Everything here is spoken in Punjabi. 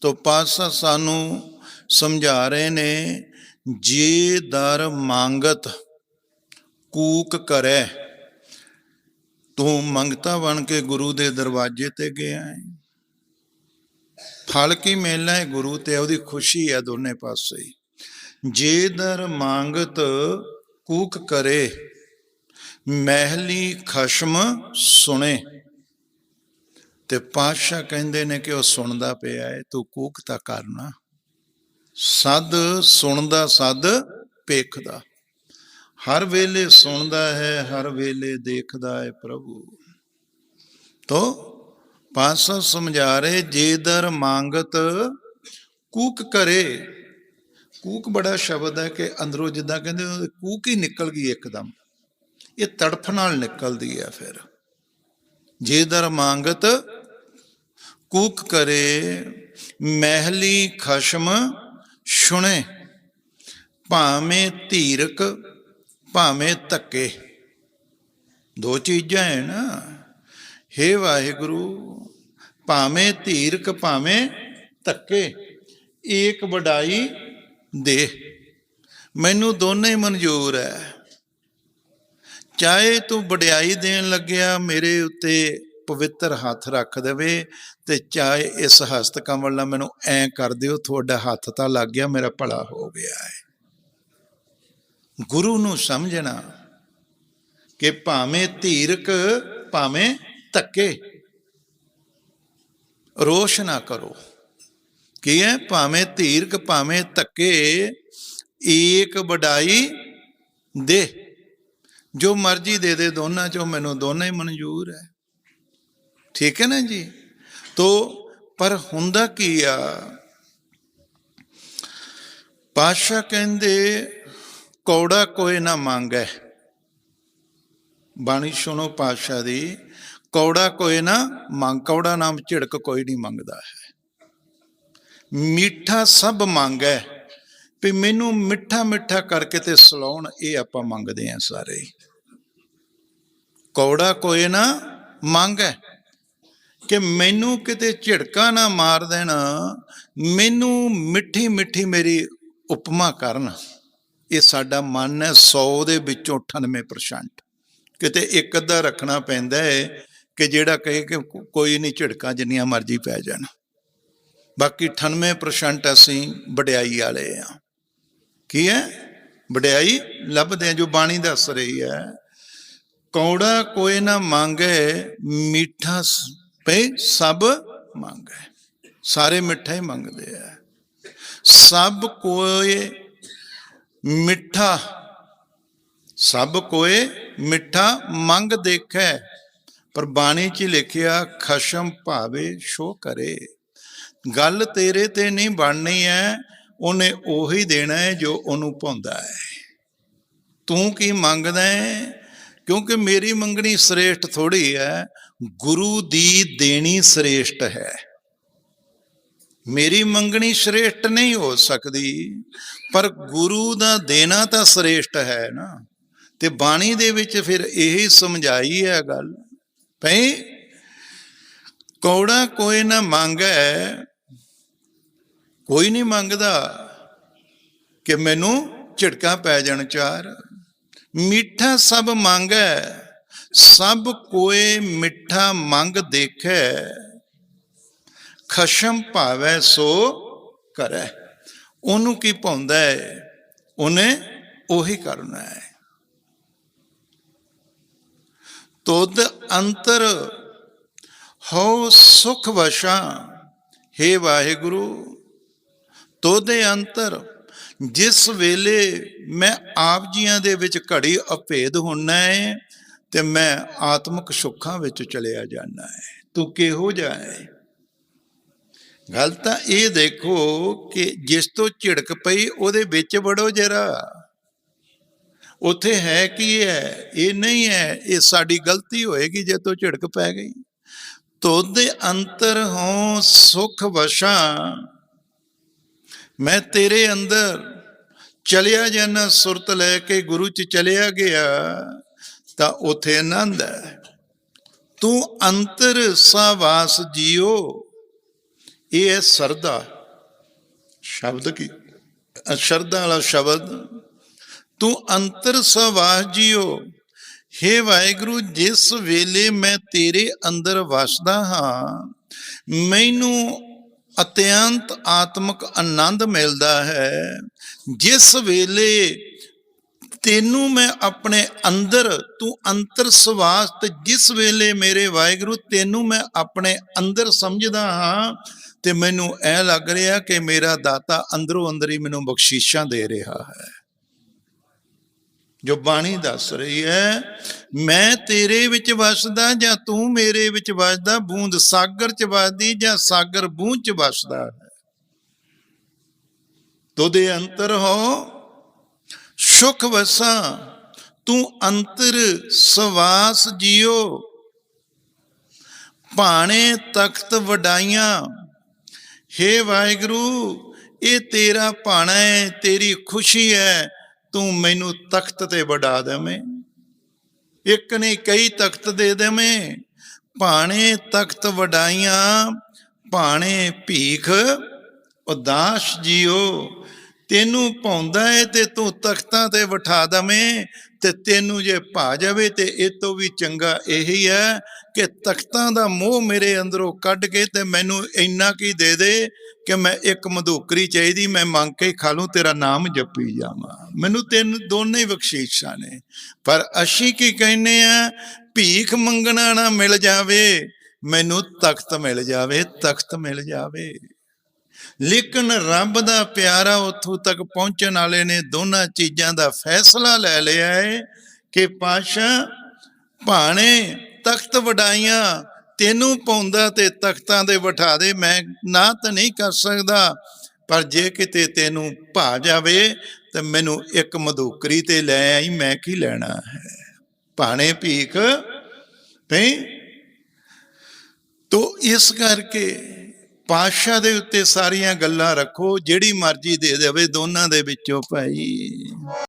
ਤੋ ਪਾਸਾ ਸਾਨੂੰ ਸਮਝਾ ਰਹੇ ਨੇ, ਜੇ ਦਰ ਮੰਗਤ ਕੂਕ ਕਰੇ, ਤੂੰ ਮੰਗਤਾ ਬਣ ਕੇ ਗੁਰੂ ਦੇ ਦਰਵਾਜ਼ੇ ਤੇ ਗਿਆ ਹੈ ਫਲ ਕੀ ਮਿਲਣਾ ਹੈ ਗੁਰੂ ਤੇ, ਉਹਦੀ ਖੁਸ਼ੀ ਹੈ ਦੋਨੇ ਪਾਸੇ। ਜੇ ਦਰ ਮੰਗਤ ਕੂਕ ਕਰੇ, ਮਹਿਲੀ ਖਸ਼ਮ ਸੁਣੇ। ਤੇ ਪਾਤਸ਼ਾਹ ਕਹਿੰਦੇ ਨੇ ਕਿ ਉਹ ਸੁਣਦਾ ਪਿਆ ਹੈ, ਤੂੰ ਕੂਕ ਤਾਂ ਕਰਨਾ ਸਦ ਸੁਣਦਾ, ਸਦ ਪੇਖਦਾ ਹਰ ਵੇਲੇ ਸੁਣਦਾ ਹੈ, ਹਰ ਵੇਲੇ ਦੇਖਦਾ ਹੈ ਪ੍ਰਭੂ। ਤੋ ਪਾਤਸ਼ਾਹ ਸਮਝਾ ਰਹੇ, ਜੇ ਦਰ ਮੰਗਤ ਕੂਕ ਕਰੇ। ਕੂਕ ਬੜਾ ਸ਼ਬਦ ਹੈ ਕਿ ਅੰਦਰੋਂ ਜਿੱਦਾਂ ਕਹਿੰਦੇ ਕੂਕ ਹੀ ਨਿਕਲ ਗਈ ਇੱਕਦਮ। ਇਹ ਤੜਫ ਨਾਲ ਨਿਕਲਦੀ ਹੈ ਫਿਰ। ਜੇ ਦਰ ਮੰਗਤ ਕੂਕ ਕਰੇ, ਮਹਿਲੀ ਖਸ਼ਮ ਸੁਣੇ। ਭਾਵੇਂ ਧੀਰਕ, ਭਾਵੇਂ ਧੱਕੇ। ਦੋ ਚੀਜ਼ਾਂ ਹੈ ਨਾ। ਹੇ ਵਾਹਿਗੁਰੂ, ਭਾਵੇਂ ਧੀਰਕ, ਭਾਵੇਂ ਧੱਕੇ, ਏਕ ਵਡਾਈ ਦੇ। ਮੈਨੂੰ ਦੋਨੇ ਮਨਜ਼ੂਰ ਹੈ ਚਾਹੇ ਤੂੰ ਵਡਿਆਈ ਦੇਣ ਲੱਗਿਆ ਮੇਰੇ ਉੱਤੇ ਪਵਿੱਤਰ ਹੱਥ ਰੱਖ ਦੇਵੇ ਤੇ ਚਾਹੇ ਇਸ ਹਸਤ ਕਮਲ ਨਾਲ ਮੈਨੂੰ ਐ ਕਰ ਦਿਓ, ਤੁਹਾਡਾ ਹੱਥ ਤਾਂ ਲੱਗ ਗਿਆ, ਮੇਰਾ ਭਲਾ ਹੋ ਗਿਆ ਹੈ। ਗੁਰੂ ਨੂੰ ਸਮਝਣਾ ਕਿ ਭਾਵੇਂ ਧੀਰਕ, ਭਾਵੇਂ ਧੱਕੇ, ਰੋਸ਼ ਨਾ ਕਰੋ। ਕੀ ਹੈ? ਭਾਵੇਂ ਧੀਰਕ, ਭਾਵੇਂ ਧੱਕੇ, ਏਕ ਵਡਾਈ ਦੇ। ਜੋ ਮਰਜ਼ੀ ਦੇ ਦੇ ਦੋਨਾਂ ਚੋਂ, ਮੈਨੂੰ ਦੋਨਾਂ ਹੀ ਮਨਜ਼ੂਰ ਹੈ। ਠੀਕ ਹੈ ਨਾ ਜੀ? ਤੋ, ਪਰ ਹੁੰਦਾ ਕੀ ਆ? ਪਾਸ਼ਾ ਕਹਿੰਦੇ, ਕੌੜਾ ਕੋਈ ਨਾ ਮੰਗੈ। ਬਾਣੀ ਸੁਣੋ ਪਾਸ਼ਾ ਦੀ, ਕੌੜਾ ਕੋਈ ਨਾ ਮੰਗ, ਕੌੜਾ ਨਾਮ ਝਿੜਕ ਕੋਈ ਨਹੀਂ ਮੰਗਦਾ ਹੈ। ਮਿੱਠਾ ਸਭ ਮੰਗੈ। ਵੀ ਮੈਨੂੰ ਮਿੱਠਾ ਮਿੱਠਾ ਕਰਕੇ ਤੇ ਸਲਾਉਣ ਇਹ ਆਪਾਂ ਮੰਗਦੇ ਆਂ ਸਾਰੇ। ਕੌੜਾ ਕੋਈ ਨਾ ਮੰਗੈ। ਕਿ ਮੈਨੂੰ ਕਿਤੇ ਝਿੜਕਾ ਨਾ ਮਾਰ ਦੇਣ, ਮੈਨੂੰ ਮਿੱਠੀ ਮਿੱਠੀ ਮੇਰੀ ਉਪਮਾ ਕਰਨ। ਇਹ ਸਾਡਾ ਮਨ ਹੈ 100 ਦੇ ਵਿੱਚੋਂ 98% ਕਿਤੇ ਇੱਕ ਅੱਧਾ ਰੱਖਣਾ ਪੈਂਦਾ ਹੈ ਕਿ ਜਿਹੜਾ ਕਹੇ ਕਿ ਕੋਈ ਨਹੀਂ ਝਿੜਕਾਂ ਜਿੰਨੀਆਂ ਮਰਜ਼ੀ ਪੈ ਜਾਣ। ਬਾਕੀ 98% ਅਸੀਂ ਵਡਿਆਈ ਵਾਲੇ ਆ। ਕੀ ਹੈ? ਵਡਿਆਈ ਲੱਭਦੇ ਆ, ਜੋ ਬਾਣੀ ਦੱਸ ਰਹੀ ਹੈ। ਕੌੜਾ ਕੋਈ ਨਾ ਮੰਗੇ, ਮੀਠਾ ਪਈ ਸਭ ਮੰਗੇ ਸਾਰੇ ਮਿੱਠਾ ਹੀ ਮੰਗਦੇ ਆ। ਸਭ ਕੋਏ ਮਿੱਠਾ, ਸਭ ਕੋਏ ਮਿੱਠਾ ਮੰਗ ਦੇਖੈ। ਪਰ ਬਾਣੀ 'ਚ ਲਿਖਿਆ, ਖਸ਼ਮ ਭਾਵੇ ਸ਼ੋ ਕਰੇ। ਗੱਲ ਤੇਰੇ ਤੇ ਨਹੀਂ ਬਣਨੀ ਹੈ ਉਹਨੇ ਉਹੀ ਦੇਣਾ ਹੈ ਜੋ ਉਹਨੂੰ ਪਾਉਂਦਾ ਹੈ ਤੂੰ ਕੀ ਮੰਗਦਾ ਹੈ ਕਿਉਂਕਿ ਮੇਰੀ ਮੰਗਣੀ ਸ੍ਰੇਸ਼ਟ ਥੋੜੀ ਹੈ ਗੁਰੂ ਦੀ ਦੇਣੀ ਸ੍ਰੇਸ਼ਟ ਹੈ। ਮੇਰੀ ਮੰਗਣੀ ਸ੍ਰੇਸ਼ਟ ਨਹੀਂ ਹੋ ਸਕਦੀ, ਪਰ ਗੁਰੂ ਦਾ ਦੇਣਾ ਤਾਂ ਸ੍ਰੇਸ਼ਟ ਹੈ ਨਾ। ਤੇ ਬਾਣੀ ਦੇ ਵਿੱਚ ਫਿਰ ਇਹੀ ਸਮਝਾਈ ਹੈ ਗੱਲ, ਭਈ ਕੌੜਾ ਕੋਈ ਨਾ ਮੰਗੈ, ਕੋਈ ਨਹੀਂ ਮੰਗਦਾ ਕਿ ਮੈਨੂੰ ਝਟਕਾ ਪੈ ਜਾਣ ਚਾਰ। ਮਿੱਠਾ ਸਭ ਮੰਗੈ ਸਭ ਕੋਏ ਮਿੱਠਾ ਮੰਗ ਦੇਖੈ, ਖਸ਼ਮ ਭਾਵੈ ਸੋ ਕਰੈ। ਉਹਨੂੰ ਕੀ ਪਾਉਂਦਾ ਹੈ? ਉਹਨੇ ਉਹੀ ਕਰਨਾ ਹੈ। ਤੁਧ ਅੰਤਰ ਹੋ ਸੁਖ ਵਸ਼ਾ हे ਵਾਹਿਗੁਰੂ ਤੋਦੇ ਅੰਤਰ, ਜਿਸ ਵੇਲੇ ਮੈਂ ਆਪ ਜੀਆਂ ਦੇ ਵਿੱਚ ਘੜੀ ਅਭੇਦ ਹੁੰਨਾ ਹੈ ਤੇ ਮੈਂ ਆਤਮਿਕ ਸੁੱਖਾਂ ਵਿੱਚ ਚਲਿਆ ਜਾਣਾ ਹੈ। ਤੂੰ ਕਿਹੋ ਜਿਹਾ ਹੈ? ਗੱਲ ਤਾਂ ਇਹ ਦੇਖੋ ਕਿ ਜਿਸ ਤੋਂ ਝਿੜਕ ਪਈ, ਉਹਦੇ ਵਿੱਚ ਵੜੋ ਜਰਾ। ਉੱਥੇ ਹੈ ਕੀ ਹੈ? ਇਹ ਨਹੀਂ ਹੈ, ਇਹ ਸਾਡੀ ਗਲਤੀ ਹੋਏਗੀ ਜੇ ਤੋਂ ਝਿੜਕ ਪੈ ਗਈ। ਤੋਦੇ ਅੰਤਰ ਹੋ ਸੁਖ ਵਸ਼ਾ, ਮੈਂ ਤੇਰੇ ਅੰਦਰ ਚਲਿਆ ਜਾਣਾ ਸੁਰਤ ਲੈ ਕੇ ਗੁਰੂ ਚ ਚਲਿਆ ਗਿਆ। ਤਾਂ ਉਥੇ ਆਨੰਦ ਹੈ। ਤੂੰ ਅੰਤਰ ਸਾਵਾਸ ਜੀਓ। ਇਹ ਹੈ ਸਰਦਾ ਸ਼ਬਦ ਕੀ? ਸ਼ਰਧਾ ਵਾਲਾ ਸ਼ਬਦ। ਤੂੰ ਅੰਤਰ ਸਵਾਸ ਜੀਓ। ਹੇ ਵਾਹਿਗੁਰੂ, ਜਿਸ ਵੇਲੇ ਮੈਂ ਤੇਰੇ ਅੰਦਰ ਵਸਦਾ ਹਾਂ, ਮੈਨੂੰ ਅਤਿਅੰਤ ਆਤਮਿਕ ਆਨੰਦ ਮਿਲਦਾ ਹੈ। ਜਿਸ ਵੇਲੇ ਤੈਨੂੰ ਮੈਂ ਆਪਣੇ ਅੰਦਰ, ਤੂੰ ਅੰਤਰ ਸਵਾਸ ਤੇ ਜਿਸ ਵੇਲੇ ਮੇਰੇ ਵਾਹਿਗੁਰੂ ਤੈਨੂੰ ਮੈਂ ਆਪਣੇ ਅੰਦਰ ਸਮਝਦਾ ਹਾਂ ਤੇ ਮੈਨੂੰ ਐ ਲੱਗ ਰਿਹਾ ਕਿ ਮੇਰਾ ਦਾਤਾ ਅੰਦਰੋਂ ਅੰਦਰ ਹੀ ਮੈਨੂੰ ਬਖਸ਼ੀਸ਼ਾਂ ਦੇ ਰਿਹਾ ਹੈ। ਜੋ ਬਾਣੀ ਦੱਸ ਰਹੀ ਹੈ, ਮੈਂ ਤੇਰੇ ਵਿੱਚ ਵਸਦਾ ਜਾਂ ਤੂੰ ਮੇਰੇ ਵਿੱਚ ਵਸਦਾ? ਬੂੰਦ ਸਾਗਰ ਚ ਵਸਦੀ ਜਾਂ ਸਾਗਰ ਬੂੰਦ ਚ ਵਸਦਾ ਹੈ? ਤੋਦੇ ਅੰਤਰ ਹੋ ਸੁਖ ਵਸਾ, ਤੂੰ ਅੰਤਰ ਸਵਾਸ ਜਿਉ ਭਾਣੇ ਤਖਤ ਵਡਾਈਆਂ, ਹੇ ਵਾਹਿਗੁਰੂ, ਇਹ ਤੇਰਾ ਭਾਣਾ ਹੈ ਤੇਰੀ ਖੁਸ਼ੀ ਹੈ ਤੂੰ ਮੈਨੂੰ ਤਖਤ ਤੇ ਵਡਾ ਦੇਵੇਂ। ਇੱਕ ਨੇ ਕਈ ਤਖਤ ਦੇ ਦੇਵੇਂ, ਭਾਣੇ ਤਖਤ ਵਡਾਈਆਂ, ਭਾਣੇ ਭੀਖ ਉਦਾਸ ਜੀਓ। ਤੈਨੂੰ ਪਾਉਂਦਾ ਏ ਤੇ ਤੂੰ ਤਖਤਾਂ ਤੇ ਬਿਠਾ ਦਵੇਂ ਤੇ ਤੈਨੂੰ ਜੇ ਭਾ ਜਾਵੇ ਤੇ ਇਹ ਤੋਂ ਵੀ ਚੰਗਾ ਇਹੀ ਹੈ ਕਿ ਤਖਤਾਂ ਦਾ ਮੋਹ ਮੇਰੇ ਅੰਦਰੋਂ ਕੱਢ ਕੇ ਤੇ ਮੈਨੂੰ ਇੰਨਾ ਕੀ ਦੇ ਦੇ ਕਿ ਮੈਂ ਇੱਕ ਮਧੋਕਰੀ ਚਾਹੀਦੀ, ਮੈਂ ਮੰਗ ਕੇ ਖਾ ਲੂੰ, ਤੇਰਾ ਨਾਮ ਜਪੀ ਜਾਵਾਂ। ਮੈਨੂੰ ਤਿੰਨ ਦੋਨੇ ਹੀ ਬਖਸ਼ੀਸ਼ਾਂ ਨੇ। ਪਰ ਅਸੀਂ ਕੀ ਕਹਿੰਨੇ ਆ? ਭੀਖ ਮੰਗਣਾ ਨਾ ਮਿਲ ਜਾਵੇ, ਮੈਨੂੰ ਤਖਤ ਮਿਲ ਜਾਵੇ, ਤਖਤ ਮਿਲ ਜਾਵੇ। ਲੇਕਿਨ ਰੱਬ ਦਾ ਪਿਆਰਾ ਉੱਥੋਂ ਤੱਕ ਪਹੁੰਚਣ ਵਾਲੇ ਨੇ ਦੋਨਾਂ ਚੀਜ਼ਾਂ ਦਾ ਫੈਸਲਾ ਲੈ ਲਿਆ ਹੈ ਕਿ ਪਾਸ਼ਾ ਭਾਣੇ ਤਖਤ ਵਡਾਈਆਂ ਤੈਨੂੰ ਪਾਉਂਦਾ ਤੇ ਤਖਤਾਂ ਦੇ ਬਿਠਾ ਦੇ। ਮੈਂ ਨਾ ਤਾਂ ਨਹੀਂ ਕਰ ਸਕਦਾ, ਪਰ ਜੇ ਕਿਤੇ ਤੈਨੂੰ ਭਾ ਜਾਵੇ ਤਾਂ ਮੈਨੂੰ ਇੱਕ ਮਧੂਕਰੀ ਤੇ ਲੈ ਆਈ, ਮੈਂ ਕੀ ਲੈਣਾ ਹੈ? ਭਾਣੇ ਭੀਖ ਤੇ ਤੋ ਇਸ ਕਰਕੇ ਪਾਸ਼ਾ ਦੇ ਉੱਤੇ ਸਾਰੀਆਂ ਗੱਲਾਂ ਰੱਖੋ ਜਿਹੜੀ ਮਰਜ਼ੀ ਦੇ ਦੇਵੇ ਦੋਨਾਂ ਦੇ ਵਿੱਚੋਂ ਭਾਈ।